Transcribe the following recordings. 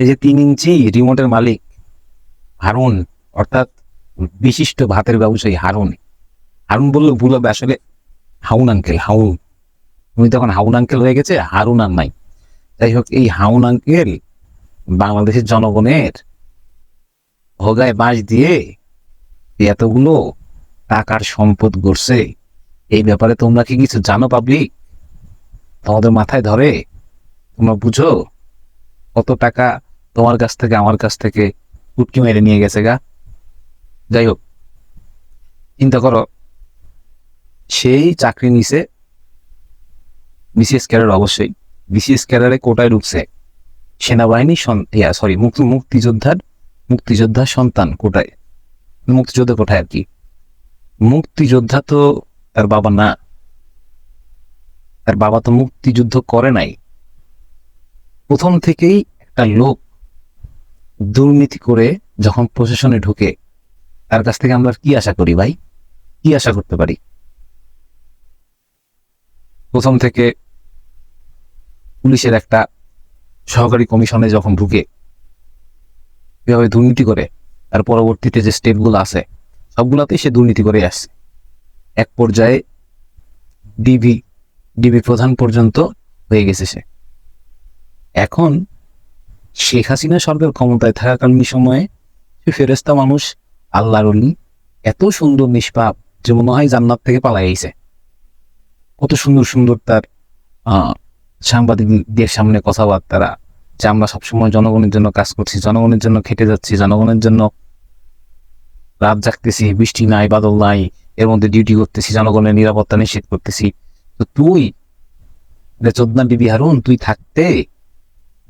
এই যে তিন ইঞ্চি রিমোটের মালিক হারুন, অর্থাৎ বিশিষ্ট ভাতের ব্যবসায়ী হারুন। হারুন বললে, ভুল হবে, আসলে হাউন আঙ্কেল, হাউন। উনি তখন হাউন আঙ্কেল হয়ে গেছে, হারুন আর নাই। যাই হোক, এই হাউন আঙ্কেল বাংলাদেশের জনগণের ভোগায় বাঁশ দিয়ে এতগুলো টাকার সম্পদ গড়ছে। এই ব্যাপারে তোমরা কি কিছু জানো, পাবলিক? তোমাদের মাথায় ধরে, তোমরা বুঝো কত টাকা তোমার কাছ থেকে, আমার কাছ থেকে উটকি মেরে নিয়ে গেছে গা। যাই হোক চিন্তা করো, সেই চাকরি নিছে বিসিএস ক্যাডার অবশ্যই। বিসিএস ক্যাডারে কোটায় ঢুকছে সেনাবাহিনী ইয়া সরি মুক্তি, মুক্তিযোদ্ধার মুক্তিযোদ্ধার সন্তান কোটায়। মুক্তিযোদ্ধা কোটায় আর কি? মুক্তিযোদ্ধা তো তার বাবা না। তার বাবা তো মুক্তিযুদ্ধ করে নাই। প্রথম থেকেই একটা লোক দুর্নীতি করে যখন প্রশাসনে ঢুকে, তার কাছ থেকে আমরা কি আশা করি ভাই? কি আশা করতে পারি? প্রথম থেকে পুলিশের একটা সহকারী কমিশনে যখন ঢুকে এভাবে দুর্নীতি করে, তার পরবর্তীতে যে স্টেপগুলো আছে, সবগুলাতেই সে দুর্নীতি করে আসছে। এক পর্যায়ে ডিবি ডিবি প্রধান পর্যন্ত হয়ে গেছে সে। এখন শেখ হাসিনা সরকার ক্ষমতায় থাকাকালীন সময়ে সে ফেরেস্তা মানুষ আল্লাহর এত সুন্দর নিষ্পাপ যে মনে হয় জান্নাত থেকে পালাই আইছে। কত সুন্দর সুন্দর তার সাংবাদিকদের সামনে কথাবার্তারা যে আমরা সবসময় জনগণের জন্য কাজ করছি, জনগণের জন্য খেটে যাচ্ছি, জনগণের জন্য রাত জাগতেছি, বৃষ্টি নাই, বাদল নাই, এর মধ্যে ডিউটি করতেছি, জনগণের নিরাপত্তা নিশ্চিত করতেছি। তো তুই চোদ্দা ডিবি হারুন, তুই থাকতে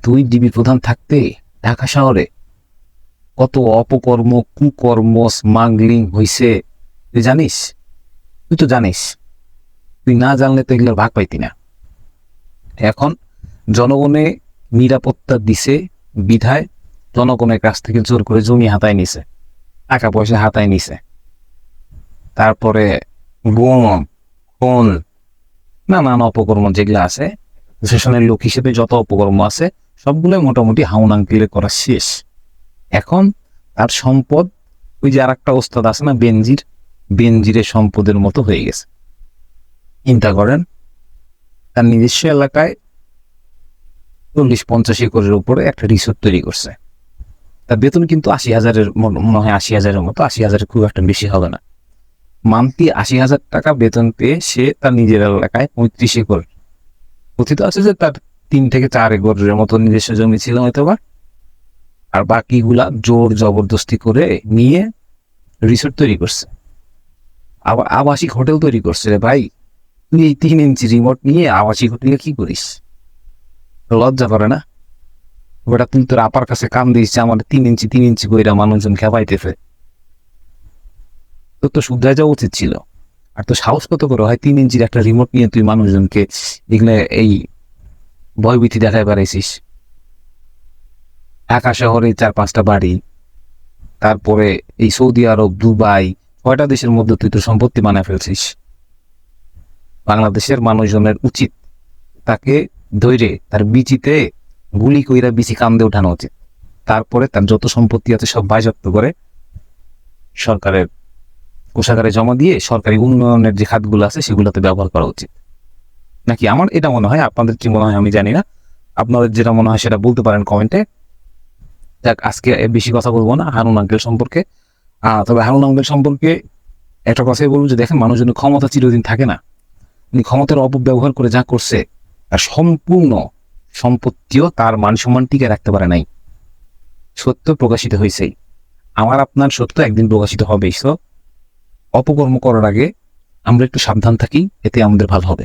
তুই ডিবি প্রধান থাকতে ঢাকা শহরে কত অপকর্ম, কুকর্ম, স্মাগলিং হইছে, তুই জানিস? তুই তো জানিস। তুই না জানলে তো এগুলোর ভাগ পাইতি না। এখন জনগণে নিরাপত্তা দিছে, বিধায় জনগণের কাছ থেকে জোর করে জমি হাতায় নিছে, টাকা পয়সা হাতায় নিছে। তারপরে গুম খুন নানান অপকর্ম যেগুলো আছে প্রশাসনের লোক হিসেবে যত অপকর্ম আছে সবগুলোই মোটামুটি হাউন আঙ্কিলে করা শেষ। এখন তার সম্পদ, ওই যে আর একটা ওস্তাদ আছে না, বেনজির, বেনজিরের সম্পদের মতো হয়ে গেছে। চিন্তা করেন, তার নিজস্ব এলাকায় চল্লিশ, পঞ্চাশ একরের উপরে একটা রিসোর্ট তৈরি করছে। তার বেতন কিন্তু আশি হাজারের মনে হয় আশি হাজারের মতো, আশি হাজারের খুব একটা বেশি হবে না। মান্থলি আশি হাজার টাকা বেতন পেয়ে সে তার নিজের এলাকায় পঁয়ত্রিশ একর। কথিত আছে যে তার তিন থেকে চার একরের মতো নিজস্ব জমি ছিল হয়তো বা আর বাকিগুলা জোর জবরদস্তি করে নিয়ে রিসোর্ট তৈরি করছে। আবার আবাসিক হোটেল তৈরি করছে রে ভাই। তুই এই তিন ইঞ্চি রিমোট নিয়ে আবাসিক হোটেলে কি করিস? লজ্জা করে না? ওটা তুই তোর আপার কাছে কাম দিস আমার তিন ইঞ্চি তিন ইঞ্চি কইরা মানুষজন খেপাইতেছে। তোর তো শুদ্ধায় যাওয়া উচিত ছিল। আর তো সাহস কত করে হয় তিন ইঞ্চির একটা রিমোট নিয়ে তুই মানুষজনকে এগুলো এই ভয়ভীতি দেখায় বেড়াইছিস ঢাকা শহরে চার পাঁচটা বাড়ি, তারপরে এই সৌদি আরব, দুবাই কয়টা দেশের মধ্যে তুই তো সম্পত্তি বানায় ফেলছিস। বাংলাদেশের মানুষজনের উচিত তাকে ধৈর্যে তার বিচিতে গুলি কইরা বিচি কান্দে ওঠানো উচিত। তারপরে তার যত সম্পত্তি আছে সব বাজপ্ত করে সরকারের কোষাগারে জমা দিয়ে সরকারি উন্নয়নের যে খাতগুলো আছে সেগুলোতে ব্যবহার করা উচিত। নাকি আমার? এটা মনে হয় আপনাদের কি মনে হয়? আমি জানি না। আপনাদের যেটা মনে হয় সেটা বলতে পারেন কমেন্টে যাক, আজকে বেশি কথা বলব না, হারুন আঙ্কেল সম্পর্কে। তবে হারুন আঙ্কেল সম্পর্কে একটা কথাই বলব যে দেখেন মানুষজনের ক্ষমতা চিরদিন থাকে না। উনি ক্ষমতার অপব্যবহার করে যা করছে আর সম্পূর্ণ সম্পত্তিও তার মান সম্মান টিকে রাখতে পারে নাই। সত্য প্রকাশিত হয়েছেই আমার, আপনার সত্য একদিন প্রকাশিত হবেই। সো, অপকর্ম করার আগে আমরা একটু সাবধান থাকি, এতে আমাদের ভালো হবে।